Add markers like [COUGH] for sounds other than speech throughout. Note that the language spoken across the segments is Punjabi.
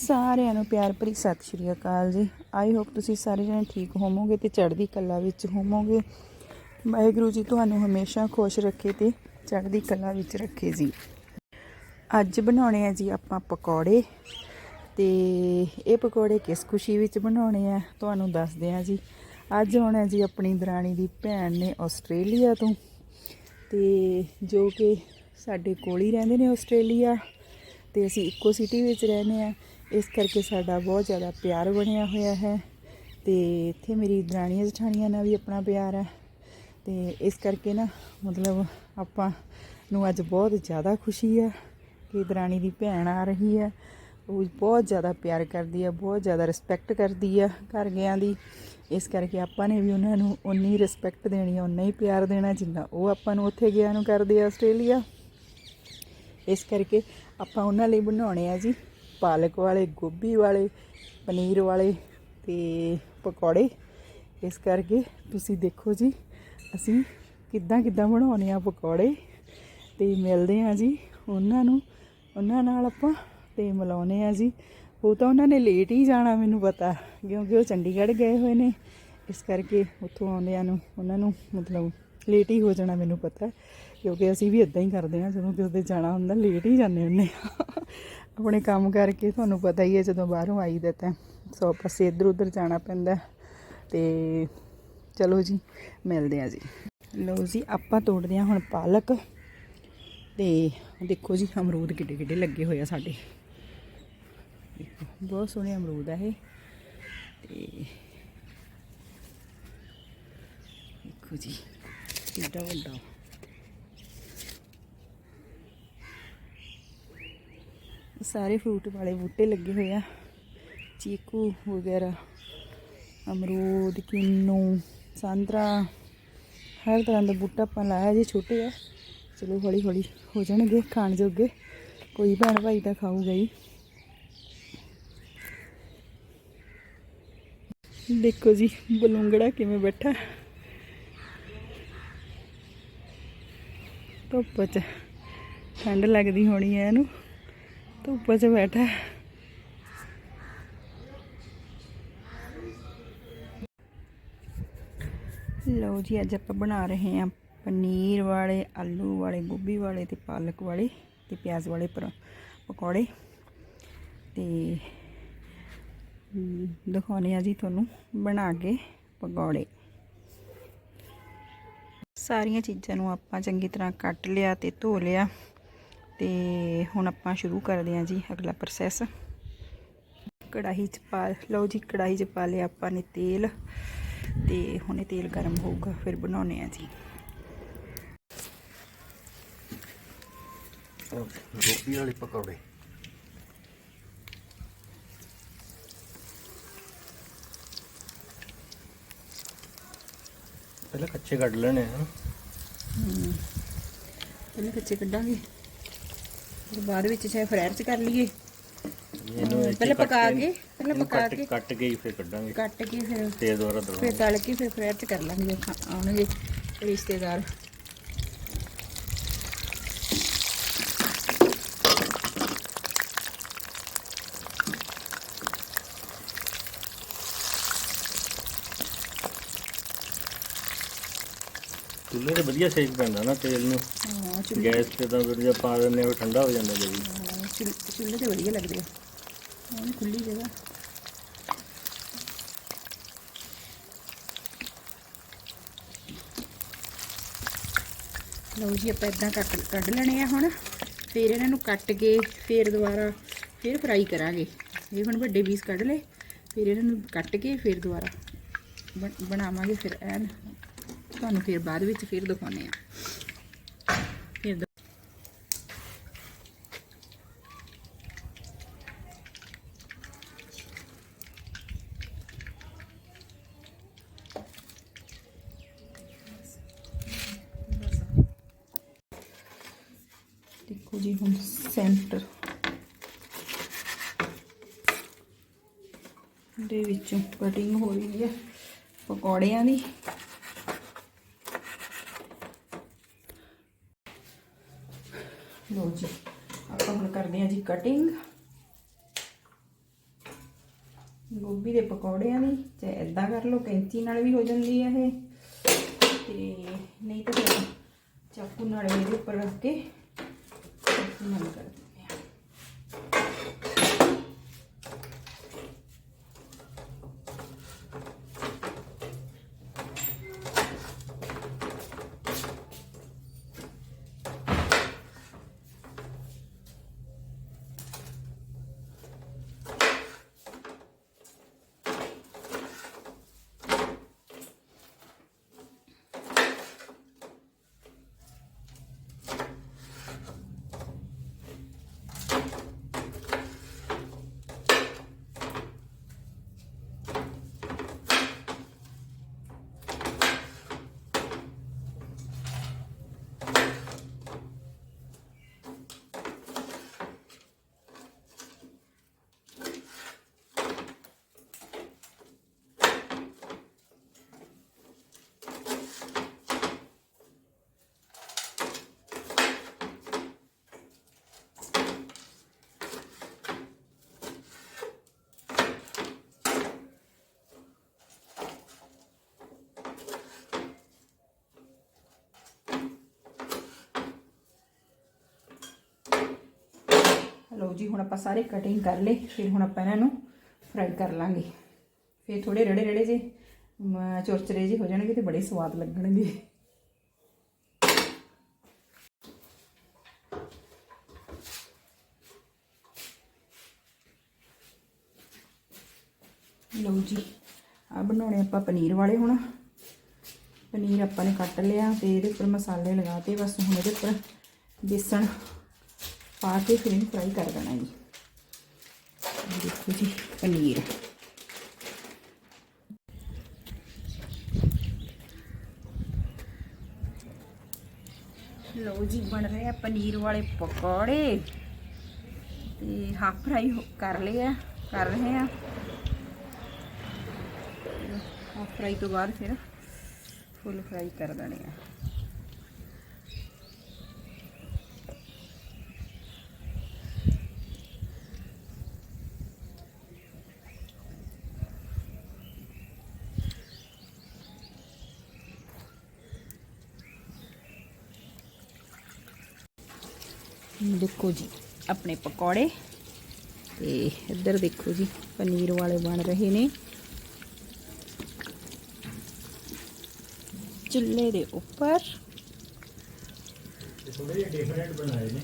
ਸਾਰਿਆਂ ਨੂੰ ਪਿਆਰ ਭਰੀ ਸਤਿ ਸ਼੍ਰੀ ਅਕਾਲ ਜੀ। ਆਈ ਹੋਪ ਤੁਸੀਂ ਸਾਰੇ ਜਣੇ ਠੀਕ ਹੋਵੋਗੇ ਤੇ ਚੜ੍ਹਦੀ ਕਲਾ ਵਿੱਚ ਹੋਵੋਗੇ। ਵਾਹਿਗੁਰੂ ਜੀ ਤੁਹਾਨੂੰ ਹਮੇਸ਼ਾ ਖੁਸ਼ ਰੱਖੇ ਤੇ ਚੜ੍ਹਦੀ ਕਲਾ ਵਿੱਚ ਰੱਖੇ ਜੀ। ਅੱਜ ਬਣਾਉਣੇ ਆ ਜੀ ਆਪਾਂ ਪਕੌੜੇ ਤੇ ਇਹ ਪਕੌੜੇ ਕਿਸ ਖੁਸ਼ੀ ਵਿੱਚ ਬਣਾਉਣੇ ਆ ਤੁਹਾਨੂੰ ਦੱਸਦੇ ਆ ਜੀ। ਅੱਜ ਆਉਣਾ ਜੀ ਆਪਣੀ ਦਰਾਣੀ ਦੀ ਭੈਣ ਨੇ ਆਸਟ੍ਰੇਲੀਆ ਤੋਂ ਤੇ ਜੋ ਕਿ ਸਾਡੇ ਕੋਲ ਹੀ ਰਹਿੰਦੇ ਨੇ ਆਸਟ੍ਰੇਲੀਆ ਤੇ ਅਸੀਂ ਇੱਕੋ ਸਿਟੀ ਵਿੱਚ ਰਹਿੰਦੇ ਆ। ਇਸ ਕਰਕੇ ਸਾਡਾ ਬਹੁਤ ਜ਼ਿਆਦਾ ਪਿਆਰ ਬਣਿਆ ਹੋਇਆ ਹੈ ਤੇ ਇੱਥੇ ਮੇਰੀ ਦਰਾਣੀਆਂ ਜਠਾਣੀਆਂ ਨਾਲ ਵੀ ਆਪਣਾ ਪਿਆਰ ਹੈ ਤੇ ਇਸ ਕਰਕੇ ਨਾ ਮਤਲਬ ਆਪਾਂ ਨੂੰ ਅੱਜ ਬਹੁਤ ਜ਼ਿਆਦਾ ਖੁਸ਼ੀ ਹੈ ਕਿ ਦਰਾਣੀ ਦੀ ਭੈਣ ਆ ਰਹੀ ਹੈ। ਉਹ ਬਹੁਤ ਜ਼ਿਆਦਾ ਪਿਆਰ ਕਰਦੀ ਹੈ, ਬਹੁਤ ਜ਼ਿਆਦਾ ਰਿਸਪੈਕਟ ਕਰਦੀ ਹੈ ਘਰ ਗਿਆਂ ਦੀ। ਇਸ ਕਰਕੇ ਆਪਾਂ ਨੇ ਵੀ ਉਹਨਾਂ ਨੂੰ ਉਨੀ ਰਿਸਪੈਕਟ ਦੇਣੀ ਹੈ ਉਨਾ ਹੀ ਪਿਆਰ ਦੇਣਾ ਜਿੰਨਾ ਉਹ ਆਪਾਂ ਨੂੰ ਉੱਥੇ ਗਿਆ ਨੂੰ ਕਰਦੇ ਆ ਆਸਟ੍ਰੇਲੀਆ। ਇਸ ਕਰਕੇ ਆਪਾਂ ਉਹਨਾਂ ਲਈ ਬਣਾਉਣੇ ਆ ਜੀ ਪਾਲਕ ਵਾਲੇ, ਗੋਭੀ ਵਾਲੇ, ਪਨੀਰ ਵਾਲੇ ਤੇ ਪਕੌੜੇ। ਇਸ ਕਰਕੇ ਤੁਸੀਂ ਦੇਖੋ ਜੀ, ਅਸੀਂ ਕਿੱਦਾਂ ਕਿੱਦਾਂ ਬਣਾਉਣੇ ਆ ਪਕੌੜੇ। ਤੇ ਮਿਲਦੇ ਆ ਜੀ ਉਹਨਾਂ ਨੂੰ, ਉਹਨਾਂ ਨਾਲ ਆਪਾਂ ਤੇ ਮਿਲਾਉਣੇ ਆ ਜੀ। ਉਹ ਤਾਂ ਉਹਨਾਂ ਨੇ ਲੇਟ ਹੀ ਜਾਣਾ ਮੈਨੂੰ ਪਤਾ, ਕਿਉਂਕਿ ਉਹ ਚੰਡੀਗੜ੍ਹ ਗਏ ਹੋਏ ਨੇ। ਇਸ ਕਰਕੇ ਉੱਥੋਂ ਆਉਂਦਿਆਂ ਨੂੰ, ਉਹਨਾਂ ਨੂੰ ਮਤਲਬ ਲੇਟ ਹੀ ਹੋ ਜਾਣਾ ਮੈਨੂੰ ਪਤਾ, ਕਿਉਂਕਿ ਅਸੀਂ ਵੀ ਇਦਾਂ ਹੀ ਕਰਦੇ ਹਾਂ ਜਦੋਂ ਕਿਤੇ ਜਾਣਾ ਹੁੰਦਾ ਲੇਟ ਹੀ ਜਾਂਦੇ ਹੁੰਦੇ ਹਾਂ ਆਪਣੇ ਕੰਮ ਕਰਕੇ ਤੁਹਾਨੂੰ ਪਤਾ ਹੀ ਹੈ ਜਦੋਂ ਬਾਹਰੋਂ ਆਈਦਾ ਤਾਂ ਸੌ ਪਾਸੇ ਇੱਧਰ ਉੱਧਰ ਜਾਣਾ ਪੈਂਦਾ ਤੇ ਚਲੋ ਜੀ, ਮਿਲਦੇ ਆ ਜੀ। ਲਓ ਜੀ, ਆਪਾਂ ਤੋੜਦੇ ਹਾਂ ਹੁਣ ਪਾਲਕ। ਤੇ ਦੇਖੋ ਜੀ, ਅਮਰੂਦ ਕਿੱਡੇ ਕਿੱਡੇ ਲੱਗੇ ਹੋਏ ਆ ਸਾਡੇ। ਬਹੁਤ ਸੋਹਣੇ ਅਮਰੂਦ ਆ ਇਹ। ਤੇ ਦੇਖੋ ਜੀ, ਕਿੱਡਾ ਵੱਡਾ। ਸਾਰੇ ਫਰੂਟ ਵਾਲੇ ਬੂਟੇ ਲੱਗੇ ਹੋਏ ਆ। ਚੀਕੂ ਵਗੈਰਾ, ਅਮਰੂਦ, ਕਿੰਨੂ ਸੰਤਰਾ ਹਰ ਤਰ੍ਹਾਂ ਦਾ ਬੂਟਾ ਆਪਾਂ ਲਾਇਆ ਜੀ ਛੋਟੇ ਆ। ਚਲੋ ਹੌਲੀ ਹੌਲੀ ਹੋ ਜਾਣਗੇ ਖਾਣ ਜੋਗੇ। ਕੋਈ ਭੈਣ ਭਾਈ ਤਾਂ ਖਾਊਗਾ ਹੀ। ਦੇਖੋ ਜੀ, ਬਲੂੰਗੜਾ ਕਿਵੇਂ ਬੈਠਾ। ਧੁੱਪ 'ਚ। ਠੰਡ ਲੱਗਦੀ ਹੋਣੀ ਹੈ ਇਹਨੂੰ। ਧੁੱਪ 'ਚ ਬੈਠਾ ਲਓ ਜੀ ਅੱਜ ਆਪਾਂ ਬਣਾ ਰਹੇ ਹਾਂ ਪਨੀਰ ਵਾਲੇ ਆਲੂ ਵਾਲੇ ਗੋਭੀ ਵਾਲੇ ਤੇ ਪਾਲਕ ਵਾਲੇ ਤੇ ਪਿਆਜ਼ ਵਾਲੇ ਪਕੌੜੇ ਤੇ ਹਮ, ਦਿਖਾਉਂਦੇ ਆ ਜੀ ਤੁਹਾਨੂੰ ਬਣਾ ਕੇ ਪਕੌੜੇ ਸਾਰੀਆਂ ਚੀਜ਼ਾਂ ਨੂੰ ਆਪਾਂ ਚੰਗੀ ਤਰ੍ਹਾਂ ਕੱਟ ਲਿਆ ਤੇ ਧੋ ਲਿਆ ਤੇ ਹੁਣ ਆਪਾਂ ਸ਼ੁਰੂ ਕਰਦੇ ਹਾਂ ਜੀ ਅਗਲਾ ਪ੍ਰੋਸੈਸ ਕੜਾਹੀ ਚ ਪਾ ਲਓ ਜੀ ਕੜਾਹੀ ਚ ਪਾ ਲਿਆ ਆਪਾਂ ਨੇ ਤੇਲ ਤੇ ਹੁਣੇ ਤੇਲ ਗਰਮ ਹੋਊਗਾ ਫਿਰ ਬਣਾਉਣੇ ਆ ਜੀ। ਗੋਭੀ ਵਾਲੇ ਪਕੌੜੇ। ਪਹਿਲਾਂ ਕੱਚੇ ਕੱਢ ਲੈਣੇ ਆ। ਪਹਿਲੇ ਕੱਚੇ ਕੱਢਾਂਗੇ। ਫਿਰ ਬਾਅਦ ਵਿੱਚ ਚਾਹੇ ਫਰਾਇਰ ਚ ਕਰ ਲਈਏ। ਇਹਨੂੰ ਪਹਿਲੇ ਕੱਟ ਪਕਾ ਕੇ ਪਹਿਲੇ ਇਹਨੂੰ ਪਕਾ ਕੱਟ ਕੇ। ਕੱਟ ਕੇ ਹੀ ਫਿਰ ਕੱਢਾਂਗੇ। ਕੱਟ ਕੇ ਫਿਰ ਤੇ ਦੁਬਾਰਾ ਫਿਰ ਦਵਾਂਗੇ ਤਲ ਕੇ ਫਿਰ ਫਰਾਇਰ ਚ ਕਰ ਲਾਂਗੇ ਆਉਣਗੇ ਰਿਸ਼ਤੇਦਾਰ। ਚੁੱਲ੍ਹੇ ਤੇ ਵਧੀਆ ਸੇਕ ਪੈਂਦਾ ਨਾ ਤੇਲ ਨੂੰ। ਗੈਸ ਤੇ ਤਾਂ ਜੇ ਪਾ ਦਿੰਦੇ ਉਹ ਠੰਡਾ ਹੋ ਜਾਂਦਾ ਹਾਂ, ਚੁੱਲ੍ਹੇ ਤੇ ਵਧੀਆ ਲੱਗਦੇ ਆ। ਉਹ ਖੁੱਲੀ ਜਗ੍ਹਾ। ਲਓ ਜੀ ਆਪਾਂ ਇਦਾਂ ਕੱਟ ਕੱਢ ਲੈਣੇ ਆ ਹੁਣ। ਫਿਰ ਇਹਨਾਂ ਨੂੰ ਕੱਟ ਕੇ ਫਿਰ ਦੁਬਾਰਾ ਫਿਰ ਫਰਾਈ ਕਰਾਂਗੇ। ਇਹ ਹੁਣ ਵੱਡੇ ਪੀਸ ਕੱਢ ਲਏ। ਫਿਰ ਇਹਨਾਂ ਨੂੰ ਕੱਟ ਕੇ ਫਿਰ ਦੁਬਾਰਾ ਬਣ- ਬਣਾਵਾਂਗੇ ਫਿਰ ਐਨ। ਤੁਹਾਨੂੰ ਫਿਰ ਬਾਅਦ ਵਿੱਚ ਫਿਰ ਦਿਖਾਉਂਦੇ ਆ ਫਿਰ ਦ- ਦੇਖੋ ਜੀ ਹੁਣ ਸੈਂਟਰ ਦੇ ਵਿੱਚੋਂ ਕਟਿੰਗ ਹੋ ਰਹੀ ਹੈ, ਪਕੌੜਿਆਂ ਦੀ। ਲੋ ਜੀ, ਆਪਾਂ ਹੁਣ ਕਰਦੇ ਹਾਂ ਜੀ ਕਟਿੰਗ। ਗੋਭੀ ਦੇ ਪਕੌੜਿਆਂ ਦੀ, ਚਾਹੇ ਇਦਾਂ ਕਰ ਲਓ, ਕੈਂਚੀ ਨਾਲ ਵੀ ਹੋ ਜਾਂਦੀ ਹੈ ਇਹ। ਤੇ ਨਹੀਂ ਤਾਂ ਚਾਕੂ ਨਾਲ ਇਹਦੇ ਉੱਪਰ ਰੱਖ ਕੇ, ਚਾਕੂ ਨਾਲ ਕਰ ਦਿੰਦੇ ਹਾਂ ਲਓ ਜੀ ਹੁਣ ਆਪਾਂ ਸਾਰੇ ਕਟਿੰਗ ਕਰ ਲਏ ਫਿਰ ਹੁਣ ਆਪਾਂ ਇਹਨਾਂ ਨੂੰ ਫਰਾਈ ਕਰ ਲਾਂਗੇ। ਫਿਰ ਥੋੜੇ ਰੜੇ ਰੜੇ ਜੇ ਮ, ਚੁਰਚਰੇ ਜੇ ਹੋ ਜਾਣਗੇ ਤੇ ਬੜੇ ਸਵਾਦ ਲੱਗਣਗੇ। ਲਓ ਜੀ ਆ ਬਣਾਉਣੇ ਆਪਾਂ ਪਨੀਰ ਵਾਲੇ ਹੁਣ। ਪਨੀਰ ਆਪਾਂ ਨੇ ਕੱਟ ਲਿਆ ਤੇ ਇਹਦੇ ਉੱਪਰ ਮਸਾਲੇ ਲਗਾਤੇ ਬਸ ਹੁਣ ਇਹਦੇ ਉੱਪਰ ਬੇਸਣ ਪਾ ਕੇ ਫਿਰ ਇਹਨੂੰ ਫਰਾਈ ਕਰ ਦੇਣਾ ਜੀ ਇਹ ਦੇਖੋ ਜੀ ਪਨੀਰ ਲਓ ਜੀ ਬਣ ਰਹੇ ਆ ਪਨੀਰ ਵਾਲੇ ਪਕੌੜੇ ਤੇ ਹਾਫ ਫਰਾਈ ਕਰ ਲਏ ਆ ਕਰ ਰਹੇ ਆ ਹਾਫ ਫਰਾਈ ਤੋਂ ਬਾਅਦ ਫਿਰ ਫੁੱਲ ਫਰਾਈ ਕਰ ਦੇਣੇ ਆ ਦੇਖੋ ਜੀ ਆਪਣੇ ਪਕੌੜੇ ਤੇ ਇੱਧਰ ਦੇਖੋ ਜੀ ਪਨੀਰ ਵਾਲੇ ਬਣ ਰਹੇ ਨੇ ਚੁੱਲ੍ਹੇ ਦੇ ਉੱਪਰ ਥੋੜੇ ਜਿਹੇ ਡਿਫਰੈਂਟ ਬਣਾਏ ਨੇ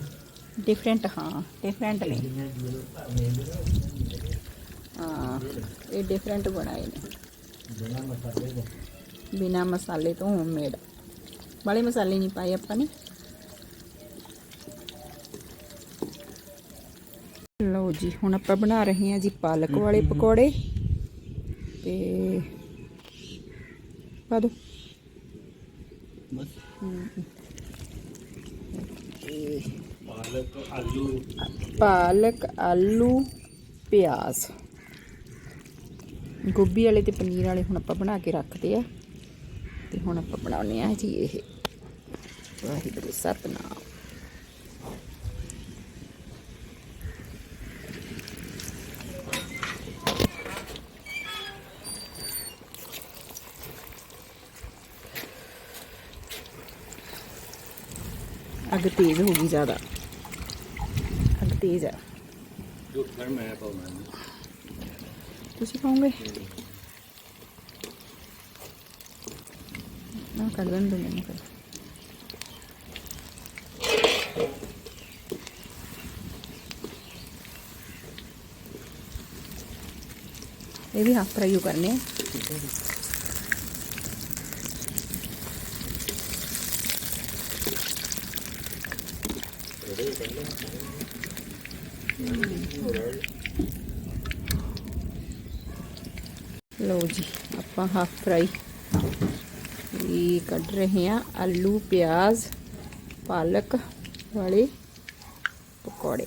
ਡਿਫਰੈਂਟ ਹਾਂ ਡਿਫਰੈਂਟ ਨੇ ਹਾਂ ਇਹ ਡਿਫਰੈਂਟ ਬਣਾਏ ਨੇ ਬਿਨਾਂ ਮਸਾਲੇ ਦੇ ਬਿਨਾ ਮਸਾਲੇ ਤੋਂ ਹੋਮਮੇਡ ਵਾਲੇ ਮਸਾਲੇ ਨਹੀਂ ਪਾਏ ਆਪਾਂ ਨੇ ਲਓ ਜੀ ਹੁਣ ਆਪਾਂ ਬਣਾ ਰਹੇ ਹਾਂ ਜੀ ਪਾਲਕ ਵਾਲੇ ਪਕੌੜੇ। ਤੇ ਪਾ ਦੋ। ਬਸ। ਪਾਲਕ ਆਲੂ। ਪਾਲਕ ਆਲੂ ਪਿਆਜ਼। ਗੋਭੀ ਵਾਲੇ ਤੇ ਪਨੀਰ ਵਾਲੇ ਹੁਣ ਆਪਾਂ ਬਣਾ ਕੇ ਰੱਖਦੇ ਆ। ਤੇ ਹੁਣ ਆਪਾਂ ਬਣਾਉਨੇ ਆ ਜੀ ਇਹ। ਵਾਹਿਗੁਰੂ ਸਤਨਾਮ ਤੇਜ਼ ਹੋ ਗਈ ਜ਼ਿਆਦਾ ਅੱਗ ਤੇਜ਼ ਆ ਜੋ ਫਿਰ ਮੈਂ ਪਾਉਣਾ ਤੁਸੀਂ ਖਾਓਗੇ ਨਾ ਕਰ ਦੇਣ ਦੋ ਮੈਨੂੰ ਫਿਰ ਇਹ ਵੀ ਹਾਫ ਫਰਾਈ ਕਰਨੇ ਆ ਲਓ ਜੀ ਆਪਾਂ ਹਾਫ ਫਰਾਈ ਇਹ ਕੱਢ ਰਹੇ ਹਾਂ। ਆਲੂ ਪਿਆਜ਼ ਪਾਲਕ ਵਾਲੇ ਪਕੌੜੇ।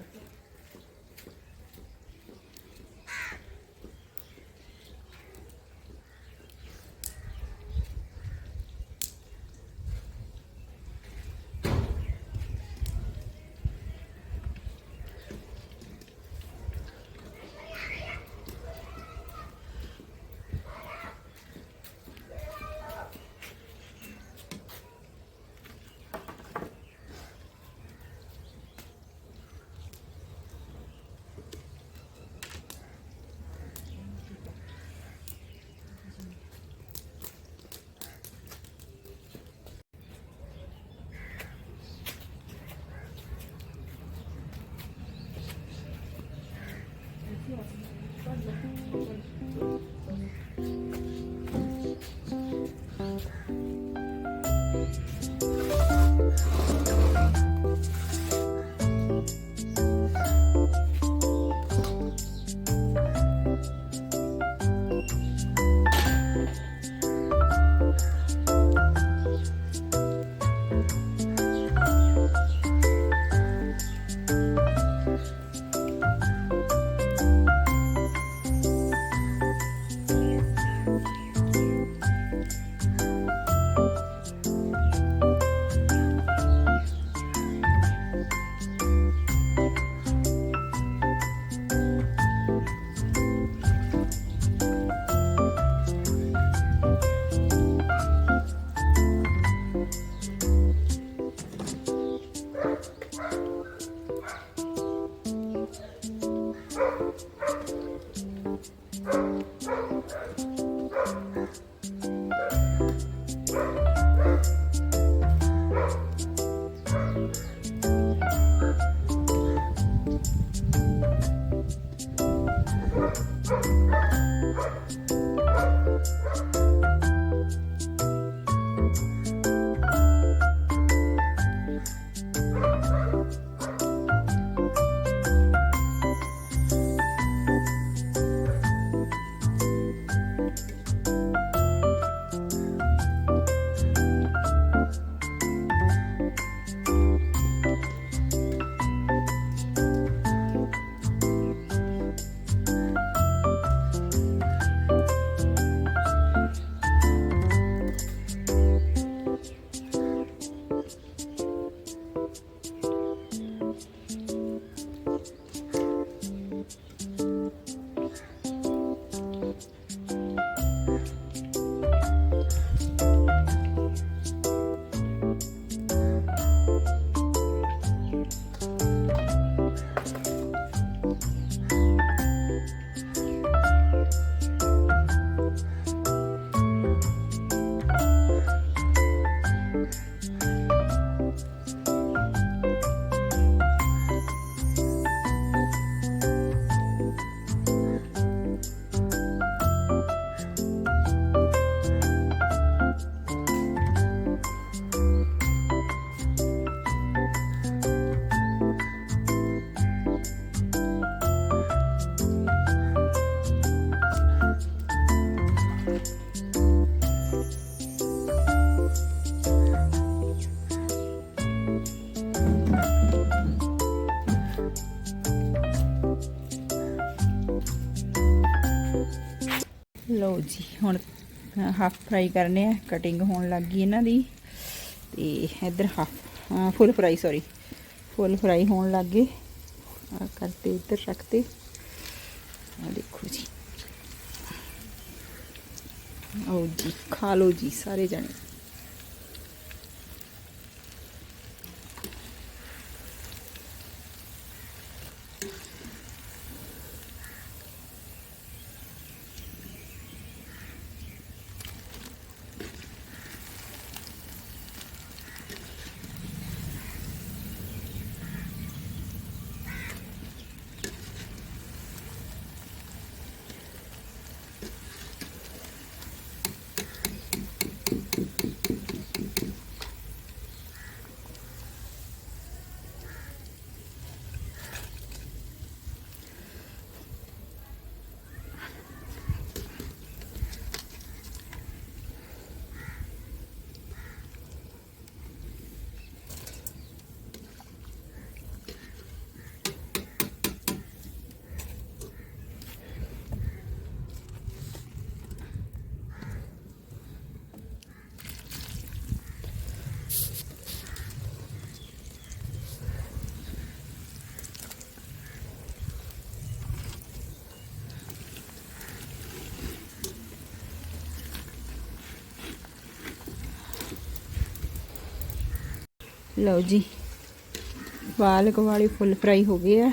음. ਲਓ ਜੀ, ਹੁਣ ਹਾਫ ਫਰਾਈ ਕਰਨੇ ਆ ਕਟਿੰਗ ਹੋਣ ਲੱਗ ਗਈ ਇਹਨਾਂ ਦੀ। ਤੇ ਇੱਧਰ half full fry sorry full fry ਹੋਣ ਲੱਗ ਗਏ। ਆ ਕਰਤੇ ਇੱਧਰ ਰੱਖਤੇ ਆ ਦੇਖੋ ਜੀ। ਆਓ ਜੀ, ਖਾ ਲਓ ਜੀ ਸਾਰੇ ਜਣੇ। ਲਓ ਜੀ ਪਾਲਕ ਵਾਲੇ ਫੁੱਲ ਫਰਾਈ ਹੋ ਗਏ ਆ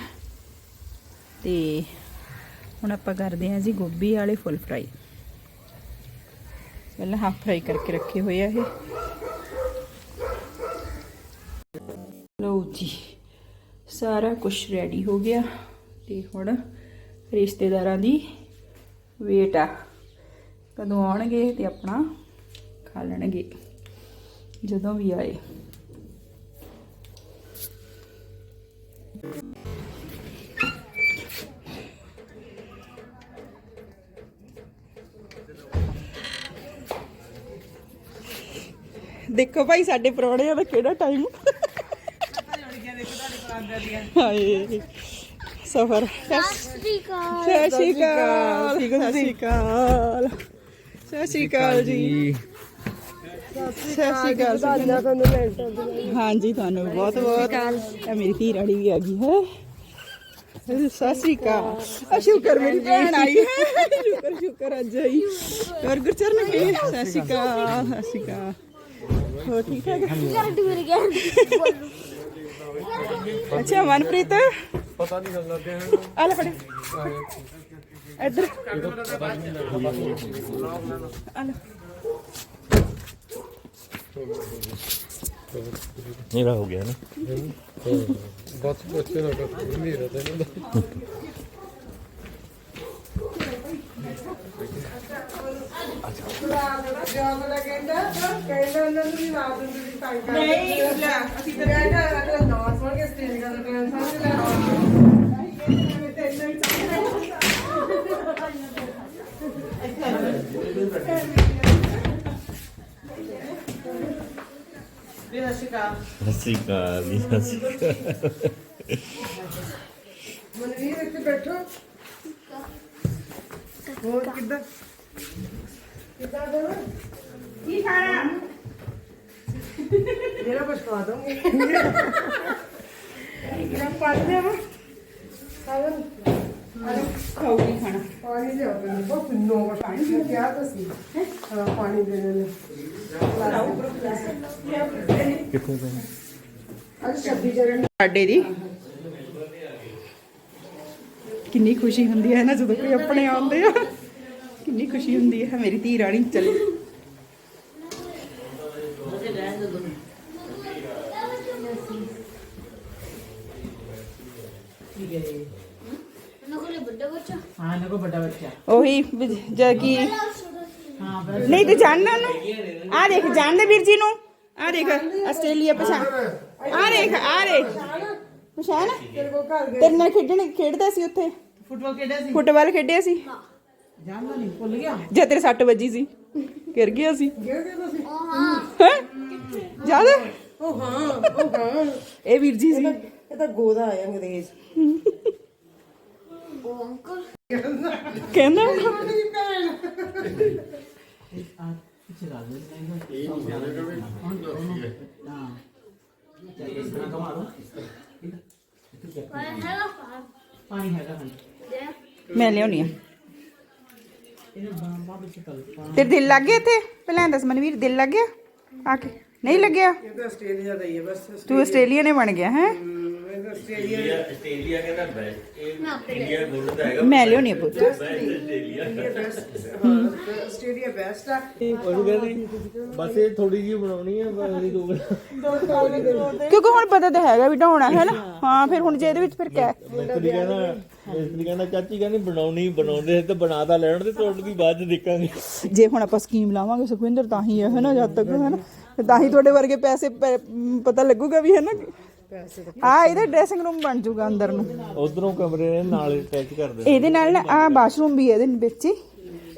ਤੇ ਹੁਣ ਆਪਾਂ ਕਰਦੇ ਹਾਂ ਜੀ ਗੋਭੀ ਵਾਲੇ ਫੁੱਲ ਫਰਾਈ ਪਹਿਲਾਂ ਹਾਫ ਫਰਾਈ ਕਰਕੇ ਰੱਖੇ ਹੋਏ ਆ ਇਹ। ਲਓ ਜੀ, ਸਾਰਾ ਕੁਝ ਰੈਡੀ ਹੋ ਗਿਆ ਤੇ ਹੁਣ ਰਿਸ਼ਤੇਦਾਰਾਂ ਦੀ ਵੇਟ ਆ। ਕਦੋਂ ਆਉਣਗੇ ਤੇ ਆਪਣਾ ਖਾ ਲੈਣਗੇ, ਜਦੋਂ ਵੀ ਆਏ। ਦੇਖੋ ਭਾਈ ਸਾਡੇ ਪ੍ਰਾਹੁਣਿਆਂ ਦਾ ਕਿਹੜਾ ਟਾਈਮ ਹਾਏ। ਸਫਰ। ਸਤਿ ਸ਼੍ਰੀ ਅਕਾਲ। ਸਤਿ ਸ਼੍ਰੀ ਅਕਾਲ। ਸਤਿ ਸ਼੍ਰੀ ਅਕਾਲ। ਸਤਿ ਸ਼੍ਰੀ ਅਕਾਲ ਜੀ ਸਤਿ ਸ਼੍ਰੀ ਅਕਾਲ ਹਾਂਜੀ, ਤੁਹਾਨੂੰ ਬਹੁਤ ਬਹੁਤ। ਇਹ ਮੇਰੀ ਧੀ ਰਾਣੀ ਵੀ ਆ ਗਈ ਹੈ। ਸਤਿ ਸ਼੍ਰੀ ਅਕਾਲ। ਆ ਸ਼ੁਕਰ ਮੇਰੀ ਭੈਣ ਆਈ, ਹੈ। ਸ਼ੁਕਰ ਸ਼ੁਕਰ, ਅੱਜ ਆਈ। ਹੋਰ ਗੁਰਚਰਨ ਕੀ ਸਤਿ ਸ਼੍ਰੀ ਅਕਾਲ, ਸਤਿ ਸ਼੍ਰੀ ਅਕਾਲ। ਹੋ ਠੀਕ ਠਾਕ? ਅੱਛਾ, ਮਨਪ੍ਰੀਤ? ਪਤਾ ਨਹੀਂ ਲੱਗਦਾ ਤੇ ਆ ਲੈ ਫੜੇ। ਇੱਧਰ। ਆ ਲੈ। ਮੇਰਾ ਹੋ ਗਿਆ ਨਾ ਬਸ ਬੱਚੇ ਦਾ ਕੁਝ ਨਹੀਂ ਰਹਤਾ ਇਹਨਾਂ ਦਾ ਨਹੀਂ ਲੈ ਸਤਿ ਸ਼੍ਰੀ ਅਕਾਲ ਜੀ ਸਤਿ ਸ਼੍ਰੀ ਅਕਾਲ ਮਨਵੀਰ ਇੱਥੇ ਬੈਠੋ। ਹੋਰ ਕਿੱਦਾਂ? ਕਿੱਦਾਂ ਦੇ ਕੀ ਖਾਣਾ? ਜਿਹੜਾ ਕੁਝ ਖਵਾ ਦੂੰਗੀ। ਗਰਮ ਪਾਣੀ ਦੇ ਵਾ ਸਾਗਰ ਖਾਊਗੀ ਖਾਣਾ? ਪਾਣੀ ਦੇ ਆਪਣੇ ਬਹੁਤ ਨੋ ਪਾਣੀ ਦੀ ਕਿਹਾ ਤਾਂ ਸੀ। ਹਾਂ? ਪਾਣੀ ਦੇ ਦੇ ਕਿੱਥੇ ਪਏ ਅੱਜ 26 ਜਨਵਰੀ ਸਾਡੇ ਦੀ। ਕਿੰਨੀ ਖੁਸ਼ੀ ਹੁੰਦੀ ਹੈ ਨਾ ਜਦੋਂ ਕੋਈ ਆਪਣੇ ਆਉਂਦੇ ਆ। ਕਿੰਨੀ ਖੁਸ਼ੀ ਹੁੰਦੀ ਹੈ। ਮੇਰੀ ਧੀ ਰਾਣੀ ਚੱਲੀ। ਉਹੀ ਜਦ ਕੀ ਨਹੀਂ ਤੇ ਜਾਣਨਾ ਨੂੰ ਆ ਦੇਖ ਜਾਣਦੇ ਵੀਰ ਜੀ ਨੂੰ। ਆ ਦੇਖ ਆਸਟ੍ਰੇਲੀਆ ਪਛਾਣ। ਆ ਦੇਖ ਆ ਦੇਖ। ਪਛਾਣ। ਤੇਰੇ ਕੋਲ ਘਰ ਗਏ ਤੇਰੇ ਨਾਲ ਖੇਡਣ ਖੇਡਦਾ ਸੀ ਉੱਥੇ। ਫੁੱਟਬਾਲ ਖੇਡਿਆ ਸੀ? ਫੁੱਟਬਾਲ ਖੇਡਿਆ ਸੀ। ਜਾਣਦਾ ਨਹੀਂ ਭੁੱਲ ਗਿਆ। ਜੇ ਤੇਰੇ ਸੱਟ ਵੱਜੀ ਸੀ। ਗਿਰ ਗਿਆ ਸੀ। ਗਿਰ ਗਿਆ ਤੁਸੀਂ ਹੈਂ? ਹੈ? ਉਹ ਹਾਂ ਉਹ ਹਾਂ ਇਹ ਵੀਰ ਜੀ ਸੀ। ਇਹ ਤਾਂ ਗੋਦਾ ਆਇਆ ਅੰਗਰੇਜ਼। ਕਹਿੰਦਾ? ਮੇਰੀ ਭੈਣ ਮੈਂ ਲਿਆਉਣੀ ਆ। ਤੇਰੇ ਦਿਲ ਲੱਗ ਗਿਆ ਇੱਥੇ? ਪਹਿਲਾਂ ਦੱਸ ਮਨਵੀਰ ਦਿਲ ਲੱਗ ਗਿਆ? ਆ ਕੇ। ਨਹੀਂ ਲੱਗਿਆ? ਇਹ ਤਾਂ ਆਸਟ੍ਰੇਲੀਆ ਦਾ ਹੀ ਹੈ ਬਸ। ਤੂੰ ਆਸਟ੍ਰੇਲੀਆ ਨੇ ਬਣ ਗਿਆ ਹੈ? ਤਾਂ ਆਸਟ੍ਰੇਲੀਆ ਆਸਟ੍ਰੇਲੀਆ ਕਹਿੰਦਾ ਬੈਸਟ ਇਹ ਇੰਡੀਆ ਗੋਲਡ ਦਾ ਹੈਗਾ ਮੈਂ ਲਿਆਉਣੀ ਆ ਪੁੱਤ। ਆਸਟ੍ਰੇਲੀਆ। ਬੈਸਟ [LAUGHS] ਆ। ਉਹਨੂੰ ਕਹਿੰਦੇ ਬਸ ਇਹ ਥੋੜੀ ਜਿਹੀ ਬਣਾਉਣੀ ਹੈ ਬਸ ਇਹ ਦੋ ਕਿਉਂਕਿ ਹੁਣ ਪਤਾ ਤਾਂ ਹੈਗਾ ਵੀ ਢਾਉਣਾ ਹੈ ਨਾ। ਹਾਂ। ਫਿਰ ਹੁਣ ਜੇ ਇਹਦੇ ਵਿੱਚ ਫਿਰ ਕਿਆ ਮਿਸਤਰੀ ਕਹਿੰਦਾ ਮਿਸਤਰੀ ਕਹਿੰਦਾ ਚਾਚੀ ਕਹਿੰਦੀ ਬਣਾਉਣੀ ਬਣਾਉਂਦੇ ਤੇ ਬਣਾ ਤਾਂ ਲੈਣ ਤੇ ਟੁੱਟ ਦੀ ਬਾਅਦ ਚ ਦੇਖਾਂਗੇ। ਜੇ ਹੁਣ ਆਪਾਂ ਸਕੀਮ ਲਾਵਾਂਗੇ ਸੁਖਵਿੰਦਰ ਤਾਂ ਹੀ ਹੈ ਨਾ ਜਦ ਤੱਕ ਹੈ ਨਾ। ਤੇ ਹੀ ਤੁਹਾਡੇ ਵਰਗੇ ਪੈਸੇ ਪਤਾ ਲੱਗੂਗਾ ਵੀ ਹੈ ਨਾ। ਆ ਇਹਦਾ ਡਰੈਸਿੰਗ ਰੂਮ ਬਣ ਜਾਊਗਾ ਅੰਦਰ ਨੂੰ। ਉਧਰੋਂ ਕਮਰੇ ਨੇ ਨਾਲ ਅਟੈਚ ਕਰ ਦੇ ਇਹਦੇ ਨਾਲ ਨਾ ਆ ਬਾਥਰੂਮ ਵੀ ਹੈ ਇਹਦੇ ਵਿੱਚ ਹੀ।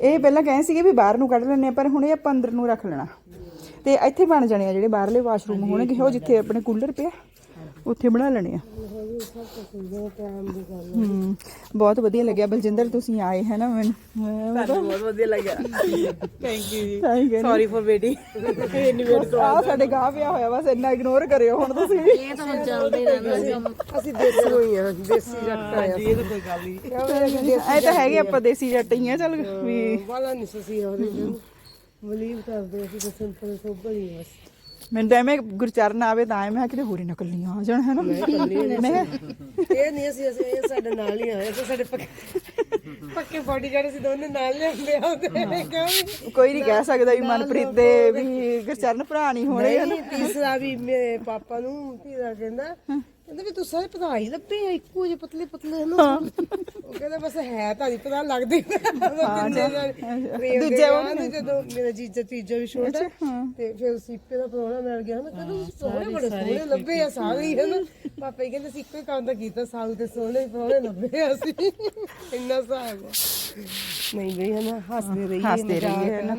ਇਹ ਪਹਿਲਾਂ ਕਹਿੰਦੇ ਸੀਗੇ ਵੀ ਬਾਹਰ ਨੂੰ ਕੱਢ ਲੈਣੇ ਆ ਪਰ ਹੁਣ ਇਹ ਆਪਾਂ ਅੰਦਰ ਨੂੰ ਰੱਖ ਲੈਣਾ। ਤੇ ਇੱਥੇ ਬਣ ਜਾਣੇ ਆ ਜਿਹੜੇ ਬਾਹਰਲੇ ਵਾਸ਼ਰੂਮ ਹੋਣਗੇ ਉਹ ਜਿੱਥੇ ਆਪਣੇ ਕੂਲਰ ਪਿਆ। ਉੱਥੇ ਬਣਾ ਲੈਣੇ ਆ। ਹੂੰ ਬਹੁਤ ਵਧੀਆ ਲੱਗਿਆ। ਬਲਜਿੰਦਰ ਤੁਸੀਂ ਆਏ ਹੈ ਨਾ ਮੈਨੂੰ? ਬਹੁਤ ਵਧੀਆ ਲੱਗਿਆ। ਥੈਂਕ ਯੂ ਜੀ। Thank you sorry for waiting ਇੰਨੀ ਵੇਟ ਆ ਸਾਡੇ ਗਾਹ ਪਿਆ ਹੋਇਆ ਬਸ ਇੰਨਾ ਇਗਨੋਰ ਕਰਿਓ ਹੁਣ ਤੁਸੀਂ। ਵੀ ਅਸੀਂ ਦੇਸੀ ਹੋਈ ਆ ਦੇਸੀ ਜੱਟ ਆ। ਇਹ ਤਾਂ ਕੋਈ ਗੱਲ ਨਹੀਂ। ਇਹ ਤਾਂ ਹੈਗੇ ਆਪਾਂ ਦੇਸੀ ਜੱਟ ਹੀ ਆ ਚੱਲ ਵੀ। ਵਾਲਾ ਨਹੀਂ ਸਸੀ ਹੋ ਰਹੀ ਬਲੀਵ ਕਰਦੇ ਅਸੀਂ ਤਾਂ ਸਿੰਪਲ ਸੋਬਰ ਹੀ ਬਸ। ਮੈਨੂੰ ਤਾਂ ਐਵੇਂ ਗੁਰਚਰਨ ਆਵੇ ਤਾਂ ਐਵੇਂ ਕਿਤੇ ਹੋਰੀ ਨਕਲੀਆਂ ਆ ਜਾਣ ਹੈ ਨਾ ਮੈਂ ਇਹ ਨਹੀਂ ਅਸੀਂ ਅਸੀਂ ਇਹ ਸਾਡੇ ਨਾਲ ਹੀ ਆਏ ਤੇ ਸਾਡੇ ਪੱਕੇ ਪੱਕੇ ਬਾਡੀਗਾਰਡ ਅਸੀਂ ਦੋਨੇ ਨਾਲ ਲਿਆਂਦੇ ਆਉਂਦੇ ਕਿਉਂ ਕੋਈ ਨਹੀਂ ਕਹਿ ਸਕਦਾ ਵੀ ਮਨਪ੍ਰੀਤ ਦੇ ਵੀ ਗੁਰਚਰਨ ਭਰਾ ਨਹੀਂ ਹੋਣੇ ਨਹੀਂ ਤੀਸਰਾ ਵੀ ਮੇਰੇ ਪਾਪਾ ਨੂੰ ਧੀਰਾ ਕਹਿੰਦਾ ਕਹਿੰਦਾ ਵੀ ਤੂੰ ਸਾਰੇ ਪਧਾਈ ਲੱਭੇ ਆ ਇੱਕੋ ਜਿਹੇ ਪਤਲੇ ਪਤਲੇ ਹਨ। ਉਹ ਕਹਿੰਦਾ ਬਸ ਹੈ ਤਾਂ ਨਹੀਂ ਪਤਾ ਲੱਗਦੀ ਦੂਜੇ ਉਹ ਜਦੋਂ ਮੇਰਾ ਜੀਜਾ ਤੀਜਾ ਵੀ ਛੋਟਾ ਤੇ ਫਿਰ ਸੀਪੇ ਦਾ ਪ੍ਰੋਗਰਾਮ ਮਿਲ ਗਿਆ ਨਾ ਕਹਿੰਦਾ ਸੋਹਣੇ ਬੜੇ ਸੋਹਣੇ ਲੱਭੇ ਆ ਸਾਰੇ ਹੀ ਹਨ। ਪਾਪਾ ਕਹਿੰਦੇ ਸੀ ਇੱਕੋ ਹੀ ਕੰਮ ਤਾਂ ਕੀਤਾ ਸਾਲ ਤੇ ਸੋਹਣੇ ਪ੍ਰੋਗਰਾਮ ਲੱਭੇ ਅਸੀਂ। ਇੰਨਾ ਹਿਸਾਬ ਆ। ਨਹੀਂ ਬਈ ਹਨਾ ਹੱਸਦੇ ਰਹੀਏ ਹੱਸਦੇ ਰਹੀਏ, ਹਨਾ।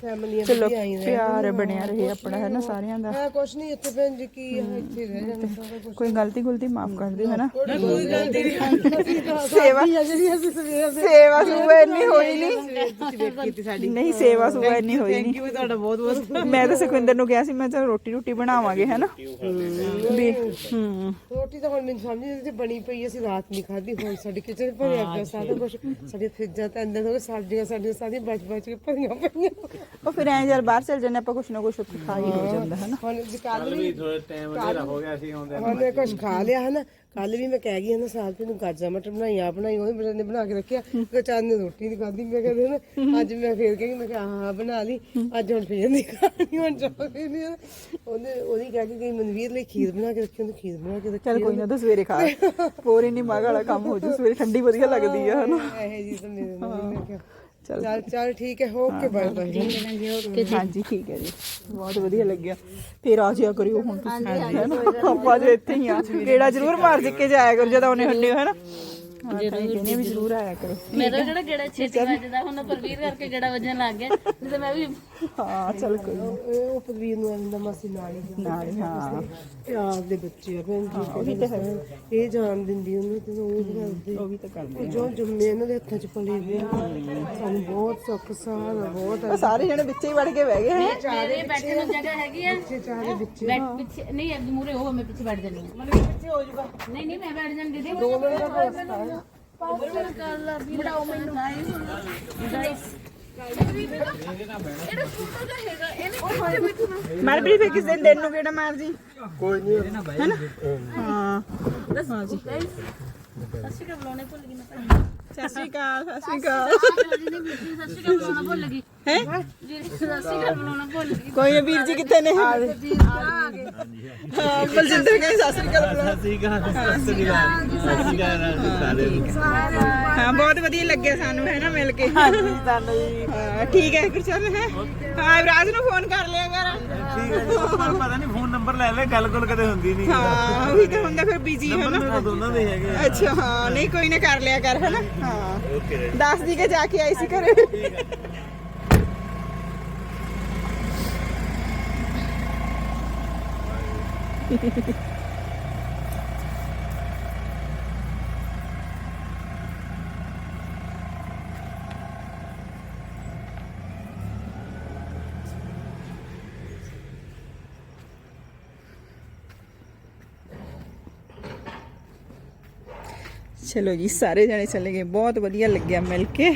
ਫੈਮਲੀਆਂ ਚਲੋ ਪਿਆਰ ਬਣਿਆ ਰਹੇ ਆਪਣਾ ਹੈ ਨਾ ਸਾਰਿਆਂ ਦਾ। ਹੈ ਕੁਛ ਨਹੀਂ ਇੱਥੇ ਭੈਣ ਜੀ ਕੀ ਇੱਥੇ ਰਹਿ ਜਾਣਾ ਸਾਰਾ ਕੁਝ ਕੋਈ ਗਲਤੀ ਗੁਲਤੀ ਮਾਫ ਕਰ ਦਿਓ ਹੈ ਨਾ ਕੋਈ ਗੱਲ ਨਹੀਂ। ਸੇਵਾ ਜਿਹੜੀ ਅਸੀਂ ਸਵੇਰ ਦੇ ਸੇਵਾ ਸੁਬਾ ਇੰਨੀ ਹੋਈ ਨਹੀਂ। ਤੁਸੀਂ ਵੇਖ ਕੀਤੀ ਸਾਡੀ। ਨਹੀਂ ਸੇਵਾ ਸੁਬਾ ਇੰਨੀ ਹੋਈ ਨਹੀਂ। ਥੈਂਕ ਯੂ ਤੁਹਾਡਾ ਬਹੁਤ ਬਹੁਤ ਮੈਂ ਤਾਂ ਸੁਖਵਿੰਦਰ ਨੂੰ ਕਿਹਾ ਸੀ ਮੈਂ ਚਲ ਰੋਟੀ ਰੋਟੀ ਬਣਾਵਾਂਗੇ ਹੈ ਨਾ ਵੀ ਹੂੰ। ਰੋਟੀ ਤਾਂ ਹੁਣ ਮੈਨੂੰ ਸਮਝ ਨਹੀਂ ਆਉਂਦੀ ਬਣੀ ਪਈ ਅਸੀਂ ਰਾਤ ਨਹੀਂ ਖਾਧੀ ਹੁਣ ਸਾਡੇ ਕਿਚਨ ਭਰਿਆ ਪਿਆ ਸਾਰਾ ਕੁਝ ਸਾਡੇ ਫਰਿੱਜਾਂ ਤੇ ਅੰਦਰ ਹੋ ਸਬਜ਼ੀਆਂ ਸਾਡੀਆਂ ਸਾਰੀਆਂ ਬਚ ਬਚ ਕੇ ਭਰੀਆਂ ਪਈਆਂ। ਉਹ ਫਿਰ ਐਂ ਯਾਰ ਬਾਹਰ ਚਲ ਜਾਂਦੇ ਆਪਾਂ ਕੁਛ ਨਾ ਕੁਛ ਉੱਥੇ ਖਾ ਹੀ ਹੋ ਜਾਂਦਾ ਹੈ ਨਾ ਹੁਣ ਵੀ ਥੋੜਾ ਟਾਈਮ ਹੋ ਗਿਆ ਸੀ ਆਉਂਦੇ ਉਹਨੇ ਕੁਝ ਖਾ ਲਿਆ ਹਨਾ। ਕੱਲ ਵੀ ਮੈਂ ਕਹਿ ਗਈ ਹਨਾ ਸਾਲ ਤੇ ਨੂੰ ਗਾਜਾ ਮਟਰ ਬਣਾਈ ਆ ਬਣਾਈ ਉਹਨੇ ਮੇਰੇ ਨੇ ਬਣਾ ਕੇ ਰੱਖਿਆ। ਕਚਾਨ ਨੇ ਰੋਟੀ ਨਹੀਂ ਖਾਧੀ ਮੈਂ ਕਹਿੰਦੇ ਨਾ ਅੱਜ ਮੈਂ ਫੇਰ ਕਹੀ ਮੈਂ ਕਿਹਾ ਹਾਂ ਬਣਾ ਲਈ ਅੱਜ ਹੁਣ ਫੇਰ ਨਹੀਂ ਖਾਣੀ ਹੁਣ ਚਾਹੀ ਨਹੀਂ ਉਹਨੇ ਉਹਦੀ ਕਹਿ ਕੇ ਗਈ ਮਨਵੀਰ ਲਈ ਖੀਰ ਬਣਾ ਕੇ ਰੱਖੀ ਉਹਨੇ ਖੀਰ ਬਣਾ ਕੇ ਰੱਖੀ ਚਲ ਕੋਈ ਨਾ ਤਾਂ ਸਵੇਰੇ ਖਾ। ਪੋਰੀ ਨਹੀਂ ਮਗ ਵਾਲਾ ਕੰਮ ਹੋ ਜੂ ਸਵੇਰੇ ਠੰਡੀ ਵਧੀਆ ਲੱਗਦੀ ਆ ਹਨਾ। ਇਹ ਜੀ ਮੇਰੇ ਨਾਲ ਮੈਂ ਕਿਹਾ ਚੱਲ। ਚੱਲ ਚੱਲ ਠੀਕ ਹੈ ਓਕੇ ਬਾਏ ਬਾਏ ਹਾਂਜੀ ਠੀਕ ਹੈ ਜੀ। ਬਹੁਤ ਵਧੀਆ ਲੱਗਿਆ। ਫੇਰ ਆ ਜਿਆ ਕਰਿਓ ਹੁਣ ਤੁਸੀਂ ਹੈ ਨਾ? ਆਪਾਂ ਜੇ ਇੱਥੇ ਹੀ ਆ। ਕਿਹੜਾ ਜ਼ਰੂਰ ਮਾਰ ਜਿੱਕੇ ਜਾਇਆ ਕਰੋ ਜਦੋਂ ਉਹਨੇ ਹੰਡੇ ਹੋ ਹੈ ਨਾ? ਜ਼ਰੂਰ ਕਹਿੰਦੇ ਵੀ ਜ਼ਰੂਰ ਆਇਆ ਕਰੋ। ਮੇਰਾ ਜਿਹੜਾ ਗੇੜਾ ਛੇਤੀ ਵੱਜਦਾ ਹੁਣ ਪਰਵੀਰ ਕਰਕੇ ਗੇੜਾ ਵੱਜਣ ਲੱਗ ਗਿਆ। ਨਹੀਂ ਤਾਂ ਮੈਂ ਵੀ ਹਾਂ ਚਲ ਕੋਈ ਨਾ। ਇਹ ਉਹ ਪਦਵੀਰ ਨੂੰ ਆਂਦਾ ਮਾਸੀ ਨਾਲ ਹੀ ਨਾਲ ਹੀ, ਹਾਂ। ਪਿਆਰ ਦੇ ਬੱਚੇ ਆ ਭੈਣ ਜੀ ਉਹ ਵੀ ਤਾਂ ਹੈ। ਇਹ ਜਾਣ ਦਿੰਦੀ ਉਹਨੂੰ ਤੇ ਉਹ ਵੀ ਕਰਦੀ। ਉਹ ਵੀ ਤਾਂ ਕਰਦੇ ਜੋ ਜੰਮੇ ਇਹਨਾਂ ਦੇ ਹੱਥਾਂ 'ਚ ਪਲੇ ਵੇ ਸਾਨੂੰ ਬਹੁਤ ਸੁੱਖ ਸਾਲ ਬਹੁਤ ਸਾਰੇ ਜਣੇ ਵਿੱਚੇ ਹੀ ਵੜ ਕੇ ਬਹਿ ਗਏ। ਹੈ ਮੇਰੇ ਬੈਠਣ ਨੂੰ ਜਗ੍ਹਾ ਹੈਗੀ ਆ। ਅੱਛੇ ਚਾਰੇ ਵਿੱਚ ਬੈਠ ਪਿੱਛੇ ਨਹੀਂ ਅੱਗੇ ਮੂਰੇ ਹੋ ਮੈਂ ਪਿੱਛੇ ਬੈਠ ਜਾਣੀ ਮੈਂ ਪਿੱਛੇ ਹੋ ਜਾਊਗਾ। ਨਹੀਂ ਨਹੀਂ ਮੈਂ ਬੈਠ ਜਾਣੀ ਦੀਦੀ ਦੋ ਮਿੰਟ ਦਾ ਰਸਤਾ ਹੈ। ਲਾ ਵੀ ਫੇ ਕਿਸੇ ਦਿਨ ਦਿਨ ਨੂੰ ਕਿਹੜਾ ਮਾਰ ਜੀ ਕੋਈ ਨਹੀਂ ਹਾਂ। ਹਾਂ ਜੀ। ਬੁਲਾਉਣੇ ਭੁੱਲ ਗਈ ਮੈਂ ਸਤਿ ਸ਼੍ਰੀ ਅਕਾਲ ਸਤਿ ਸ਼੍ਰੀ ਅਕਾਲ ਸੱਚੀ ਕਾ ਬੁਲਾਉਣਾ ਭੁੱਲ ਗਈ ਹੈ ਬੁਲਾਉਣਾ ਭੁੱਲ ਗਈ ਕੋਈ ਵੀਰ ਜੀ ਕਿੱਥੇ ਨੇ ਬਲਜਿੰਦਰ ਕਹਿੰਦੇ ਸਤਿ ਸ਼੍ਰੀ ਅਕਾਲ ਬਹੁਤ ਵਧੀਆ ਲੱਗਿਆ ਸਾਨੂੰ ਹੈ ਨਾ ਮਿਲ ਕੇ ਠੀਕ ਹੈ ਗੁਰਚਰਨ ਹੈ ਹਾਂ ਰਾਜ ਨੂੰ ਫੋਨ ਕਰ ਲਿਆ ਕਰ ਠੀਕ ਹੈ ਜੀ, ਪਰ ਪਤਾ ਨਹੀਂ ਫੋਨ ਨੰਬਰ ਲੈ ਲੈ ਗੱਲ ਕੋਲ ਕਦੇ ਹੁੰਦੀ ਨਹੀਂ ਹਾਂ ਉਹੀ ਤਾਂ ਹੁੰਦਾ ਫਿਰ ਬਿਜ਼ੀ ਹੈ ਨਾ ਦੋਨਾਂ ਦੇ ਹੈਗੇ ਆ। ਅੱਛਾ ਹਾਂ ਨਹੀਂ ਕੋਈ ਨਾ ਕਰ ਲਿਆ ਕਰ ਹੈ ਨਾ ਹਾਂ। ਓਕੇ ਦੱਸ ਦੀ ਕੇ ਜਾ ਕੇ ਆਈ ਸੀ ਘਰੇ। ਚਲੋ ਜੀ, ਸਾਰੇ ਜਣੇ ਚਲੇ ਗਏ। ਬਹੁਤ ਵਧੀਆ ਲੱਗਿਆ ਮਿਲ ਕੇ।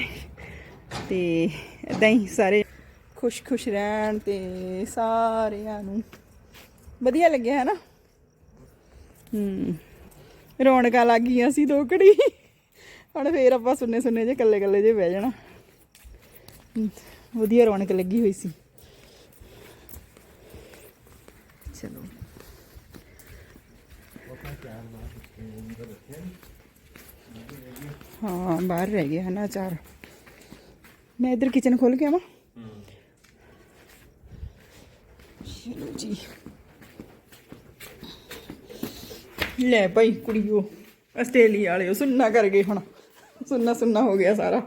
ਤੇ ਇਦਾਂ ਹੀ ਸਾਰੇ ਖੁਸ਼-ਖੁਸ਼ ਰਹਿਣ ਤੇ ਸਾਰਿਆਂ ਨੂੰ। ਵਧੀਆ ਲੱਗਿਆ ਹੈ ਨਾ ਹੂੰ। ਰੌਣਕਾਂ ਲੱਗ ਗਈਆਂ ਸੀ ਦੋ ਘੜੀ। ਹੁਣ ਫੇਰ ਆਪਾਂ ਸੁੰਨੇ ਸੁੰਨੇ ਜੇ ਕੱਲੇ ਕੱਲੇ ਜੇ ਬਹਿ ਜਾਣਾ। ਵਧੀਆ ਰੌਣਕ ਲੱਗੀ ਹੋਈ ਸੀ ਚਲੋ ਹਾਂ ਬਾਹਰ ਰਹਿ ਗਿਆ ਹੈ ਨਾ ਅਚਾਰ ਮੈਂ ਇਧਰ ਕਿਚਨ ਖੋਲ ਕੇ ਆਵਾਂ ਚਲੋ ਜੀ ਲੈ ਭਾਈ ਕੁੜੀਓ ਆਸਟ੍ਰੇਲੀਆ ਵਾਲਿਓ ਸੁਣਨਾ ਕਰ ਗਏ ਹੁਣ ਸੁਣਨਾ ਸੁਣਨਾ ਹੋ ਗਿਆ ਸਾਰਾ